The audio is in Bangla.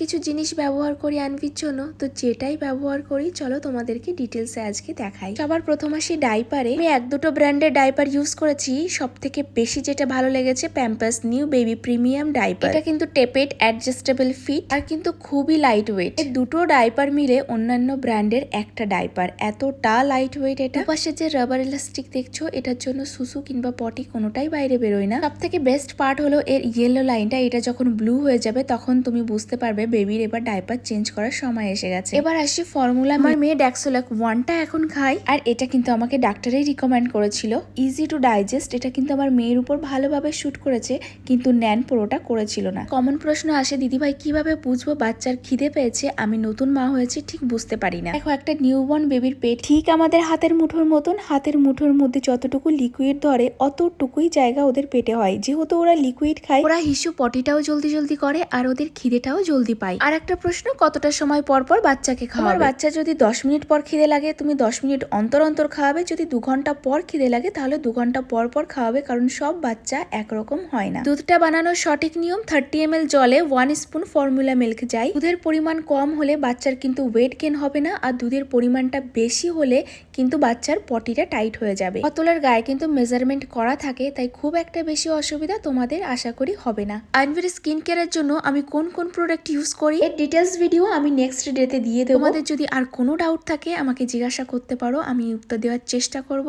কিছু জিনিস ব্যবহার করি আনভির জন্য, তো যেটাই ব্যবহার করি, চলো তোমাদেরকে ডিটেলসে আজকে দেখাই। সবার প্রথম আসি ডাইপারে আমি এক দুটো ব্র্যান্ডের ডাইপার ইউজ করেছি সব থেকে বেশি যেটা ভালো লেগেছে Pampers new baby premium diaper এটা কিন্তু টেপেড অ্যাডজাস্টেবল ফিট আর কিন্তু খুবই লাইট ওয়েট দুটো ডাইপার মিলে অন্যান্য ব্র্যান্ডের একটা ডাইপার এতটা লাইট ওয়েট এটা। পাশে যে রাবার ইলাস্টিক দেখছ, এটার জন্য সুসু কিংবা পটি কোনোটাই বাইরে বেরোয় না। সব থেকে বেস্ট পার্ট হলো এর ইয়েলো লাইনটা এটা যখন ব্লু হয়ে যাবে, তখন তুমি বুঝতে পারবে বেবির এবার ডাইপার চেঞ্জ করার সময় এসে গেছে। এবার আসি ফর্মুলা আমার মেয়ে ড্যাক্সোলাক ওয়ানটা এখন খাই আর এটা কিন্তু আমাকে ডাক্তারই রিকমেন্ড করেছিল। ইজি টু ডাইজেস্ট এটা কিন্তু আমার মেয়ের উপর ভালোভাবে শুট করেছে কিন্তু ন্যান পুরোটা করেছিল না। কমন প্রশ্ন আসে দিদিভাই কীভাবে বুঝব বাচ্চার খিদে পেয়েছে? আমি নতুন মা হয়েছি ঠিক বুঝতে পারি না। দেখো একটা নিউবর্ন বেবির পেট ঠিক আমাদের হাতের মুঠোর মতন হাতের মুঠোর মধ্যে যতটুকু লিকুইড ধরে অতটুকুই জায়গা ওদের পেটে হয়। যেহেতু ওরা লিকুইড খায় ওরা হিসু পটিটাও জলদি জলদি করে আর ওদের খিদেটাও জলদি পায় আর একটা প্রশ্ন কতটা সময় পর পর বাচ্চাকে খাওয়ার বাচ্চা যদি দশ মিনিট পর খিদে লাগে তুমি দশ মিনিট অন্তর অন্তর খাওয়াবে। যদি দু ঘণ্টা পর খিদে লাগে তাহলে দু ঘণ্টা পর পর খাওয়াবে কারণ সব বাচ্চা একরকম হয় না। দুধটা বানানোর সঠিক নিয়ম থার্টি এম এল জলে ওয়ান স্পুন ফর্মুলা মিল্ক যায় দুধের পরিমাণ কম হলে বাচ্চার কিন্তু ওয়েট গেন হবে না আর দুধের পরিমাণটা বেশি হলে কিন্তু বাচ্চার পটিটা টাইট হয়ে যাবে। বোতলের গায়ে কিন্তু মেজারমেন্ট করা থাকে তাই খুব একটা বেশি অসুবিধা তোমাদের আশা করি হবে না। আইনভির স্কিন কেয়ারের জন্য আমি কোন কোন প্রোডাক্ট ইউজ করি। এর ডিটেলস ভিডিও আমি নেক্সট ডেতে দিয়ে দেবো। তোমাদের যদি আর কোনো ডাউট থাকে, আমাকে জিজ্ঞাসা করতে পারো, আমি উত্তর দেওয়ার চেষ্টা করব।